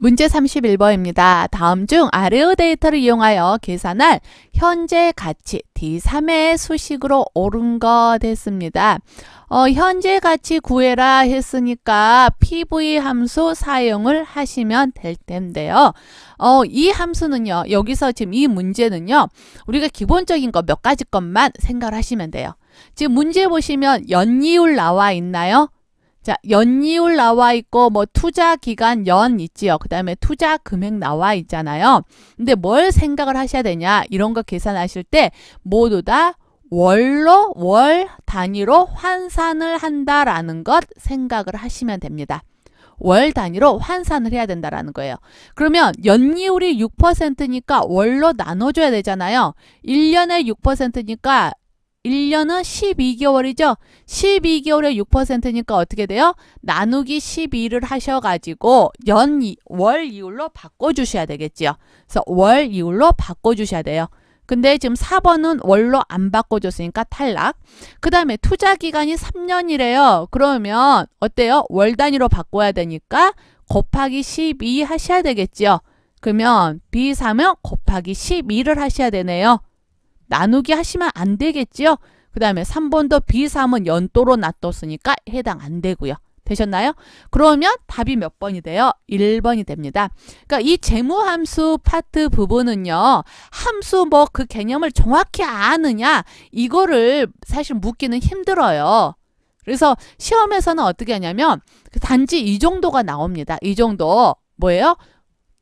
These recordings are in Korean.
문제 31번입니다. 다음 중 아래의 데이터를 이용하여 계산할 현재 가치 D3의 수식으로 옳은 것 했습니다. 어, 현재 가치 구해라 했으니까 PV 함수 사용을 하시면 될 텐데요. 어, 이 함수는요, 여기서 지금 이 문제는요, 우리가 기본적인 거 몇 가지 것만 생각을 하시면 돼요. 지금 문제 보시면 연이율 나와 있나요? 자, 연이율 나와 있고 뭐 투자 기간 연 있지요. 그다음에 투자 금액 나와 있잖아요. 근데 뭘 생각을 하셔야 되냐? 이런 거 계산하실 때 모두 다 월로 월 단위로 환산을 한다라는 것 생각을 하시면 됩니다. 월 단위로 환산을 해야 된다라는 거예요. 그러면 연이율이 6%니까 월로 나눠줘야 되잖아요. 1년에 6%니까 1년은 12개월이죠. 12개월에 6%니까 어떻게 돼요? 나누기 12를 하셔가지고 연, 이- 월 이율로 바꿔주셔야 되겠지요. 그래서 월 이율로 바꿔주셔야 돼요. 근데 지금 4번은 월로 안 바꿔줬으니까 탈락. 그 다음에 투자 기간이 3년이래요. 그러면 어때요? 월 단위로 바꿔야 되니까 곱하기 12 하셔야 되겠지요. 그러면 B3은 곱하기 12를 하셔야 되네요. 나누기 하시면 안 되겠지요. 그 다음에 3번도 B3은 연도로 놔뒀으니까 해당 안 되고요. 되셨나요? 그러면 답이 몇 번이 돼요? 1번이 됩니다. 그러니까 이 재무함수 파트 부분은요. 함수 뭐 그 개념을 정확히 아느냐 이거를 사실 묻기는 힘들어요. 그래서 시험에서는 어떻게 하냐면 그 단지 이 정도가 나옵니다. 이 정도 뭐예요?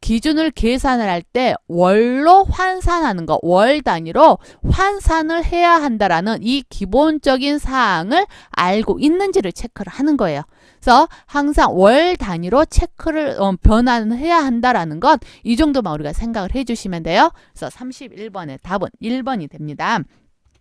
기준을 계산을 할 때 월로 환산하는 거, 월 단위로 환산을 해야 한다라는 이 기본적인 사항을 알고 있는지를 체크를 하는 거예요. 그래서 항상 월 단위로 체크를 어, 변환을 해야 한다라는 것 이 정도만 우리가 생각을 해주시면 돼요. 그래서 31번의 답은 1번이 됩니다.